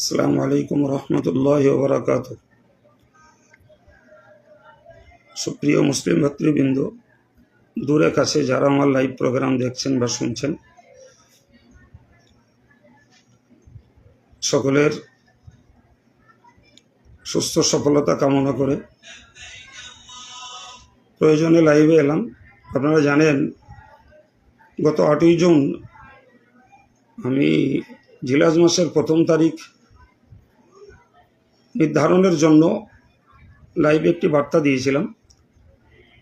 আসসালামু আলাইকুম রহমতুল্লাহ বরাকাত সুপ্রিয় মুসলিম ভাতৃবৃন্দ, দূরে কাছে যারা আমার লাইভ প্রোগ্রাম দেখছেন বা শুনছেন, সকলের সুস্থ সফলতা কামনা করে প্রয়োজনে লাইভে এলাম। আপনারা জানেন, গত আটই জুন আমি জিলাজ মাসের প্রথম তারিখ নির্ধারণের জন্য লাইভে একটি বার্তা দিয়েছিলাম।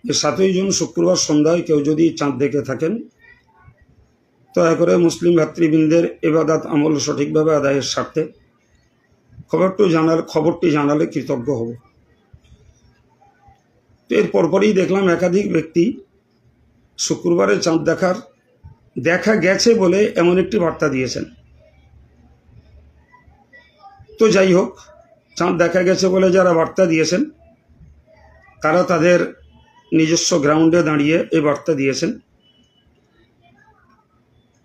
যে সাতই জুন শুক্রবার সন্ধ্যায় কেউ যদি চাঁদ দেখে থাকেন, দয়া করে মুসলিম ভাতৃবৃন্দের এবাদাত আমল সঠিকভাবে আদায়ের স্বার্থে খবরটি জানার খবরটি জানালে কৃতজ্ঞ হব। তো এর পরপরই দেখলাম একাধিক ব্যক্তি শুক্রবারে চাঁদ দেখার দেখা গেছে বলে এমন একটি বার্তা দিয়েছেন। তো যাই হোক চাঁদ দেখা গেছে বলে যারা বার্তা দিয়েছেন, তারা তাদের নিজস্ব গ্রাউন্ডে দাঁড়িয়ে এই বার্তা দিয়েছেন।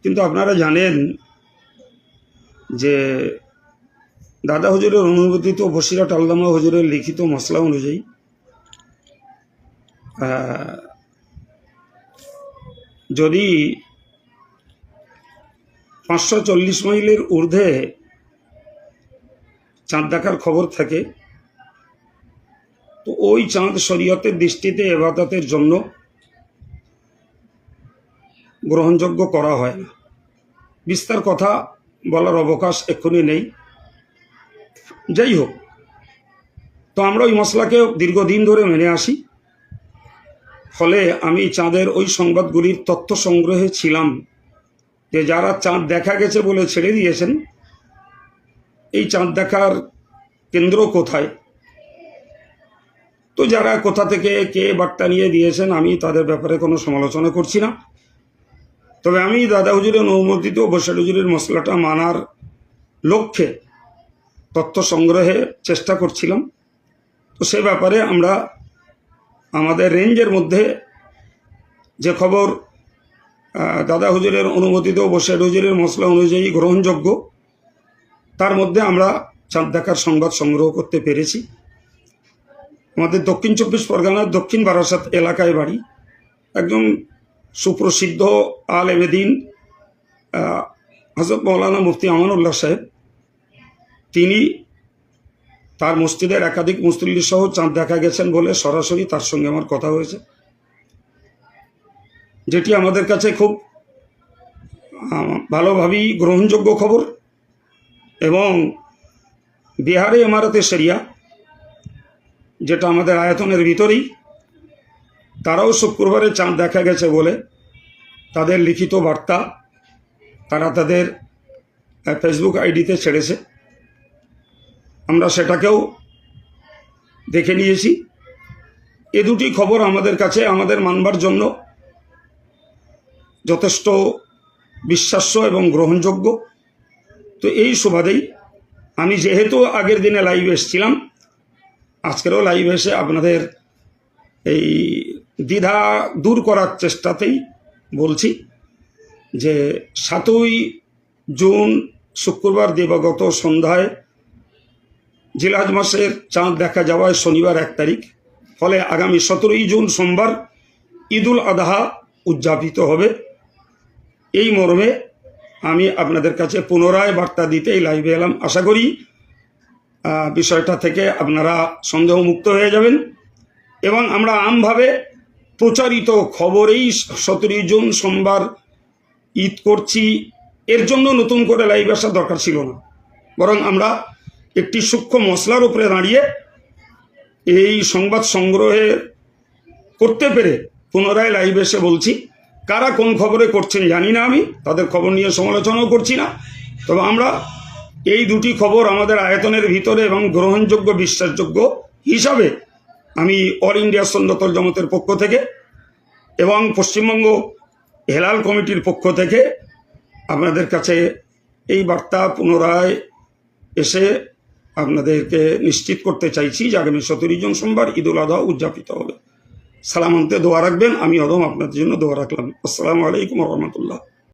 কিন্তু আপনারা জানেন যে দাদা হুজুরের অনুমোদিত বসিরাট আল্লামা হুজুরের লিখিত মশলা অনুযায়ী যদি পাঁচশো চল্লিশ মাইলের ঊর্ধ্বে চাঁদ দেখার খবর থাকে। তো ওই চাঁদ শরীয়তের দৃষ্টিতে এবাদতের জন্য গ্রহণযোগ্য করা হয় না। বিস্তার কথা বলার অবকাশ এক্ষুনি নেই। যাই হোক, তো আমরা ওই মশলাকে দীর্ঘদিন ধরে মেনে আসি। ফলে আমি চাঁদের ওই সংবাদগুলির তথ্য সংগ্রহে ছিলাম যে যারা চাঁদ দেখা গেছে বলে ছেড়ে দিয়েছেন এই চাঁদ দেখার কেন্দ্র কোথায়? তো যারা কোথা থেকে কে বার্তা নিয়ে দিয়েছেন, আমি তাদের ব্যাপারে কোনো সমালোচনা করছি না। তবে আমি দাদা হুজুরের অনুমোদিত বসার হুজুরের মশলাটা মানার লক্ষ্যে তথ্য সংগ্রহে চেষ্টা করছিলাম। তো সে ব্যাপারে আমরা আমাদের রেঞ্জের মধ্যে যে খবর দাদা হুজুরের অনুমোদিত বসের হুজুরের মশলা অনুযায়ী গ্রহণযোগ্য তার মধ্যে আমরা চাঁদ দেখার সংবাদ সংগ্রহ করতে পেরেছি। আমাদের দক্ষিণ চব্বিশ পরগনার দক্ষিণ বারাসাত এলাকায় বাড়ি। একদম সুপ্রসিদ্ধ আল এমেদিন হজরত মৌলানা মুফতি আমানুল্লাহ সাহেব। তিনি তার মসজিদের একাধিক মুসল্লি সহ চাঁদ দেখা গেছেন বলে সরাসরি তার সঙ্গে আমার কথা হয়েছে। যেটি আমাদের কাছে খুব ভালোভাবেই গ্রহণযোগ্য খবর। এবং বিহারে ইমারতে সেরিয়া যেটা আমাদের আয়তনের ভিতরেই, তারাও শুক্রবারে চাঁদ দেখা গেছে বলে তাদের লিখিত বার্তা তারা তাদের ফেসবুক আইডিতে ছেড়েছে। আমরা সেটাকেও দেখে নিয়েছি। এ দুটি খবর আমাদের কাছে, আমাদের মানবার জন্য যথেষ্ট বিশ্বাস্য এবং গ্রহণযোগ্য। তো এই সুবাদেই আমি যেহেতু আগের দিনে লাইভ এসেছিলাম, আজকেরও লাইভ এসে আপনাদের এই দ্বিধা দূর করার চেষ্টাতেই বলছি যে সাতই জুন শুক্রবার দিবাগত সন্ধ্যায় জিলাজ মাসের চাঁদ দেখা যাওয়ায় শনিবার এক তারিখ, ফলে আগামী সতেরোই জুন সোমবার ঈদুল আদহা উদযাপিত হবে। এই মর্মে আমি আপনাদের কাছে পুনরায় বার্তা দিতে এই লাইভে এলাম। আশা করি বিষয়টা থেকে আপনারা সন্দেহমুক্ত হয়ে যাবেন এবং আমরা আমভাবে প্রচারিত খবরেই সতেরোই জুন সোমবার ঈদ করছি। এর জন্য নতুন করে লাইভ আসার দরকার ছিল না। বরং আমরা একটি সূক্ষ্ম মশলার উপরে দাঁড়িয়ে এই সংবাদ সংগ্রহে করতে পেরে পুনরায় লাইভ এসে বলছি। কারা কোন খবরে করছেন জানি না আমি, তাদের খবর নিয়ে সমালোচনাও করছি না। তবে আমরা এই দুটি খবর আমাদের আয়তনের ভিতরে এবং গ্রহণযোগ্য, বিশ্বাসযোগ্য হিসাবে আমি অল ইন্ডিয়া সন্ন্যতল জমতের পক্ষ থেকে এবং পশ্চিমবঙ্গ হেলাল কমিটির পক্ষ থেকে আপনাদের কাছে এই বার্তা পুনরায় এসে আপনাদেরকে নিশ্চিত করতে চাইছি যে আগামী সতেরোই জন সোমবার ঈদুল আজহা উদযাপিত হবে। সালামান্তে দোয়া রাখবেন আমি অদম আপনাদের জন্য দোয়া রাখলাম। আসসালামু আলাইকুম রহমতুল্লাহ।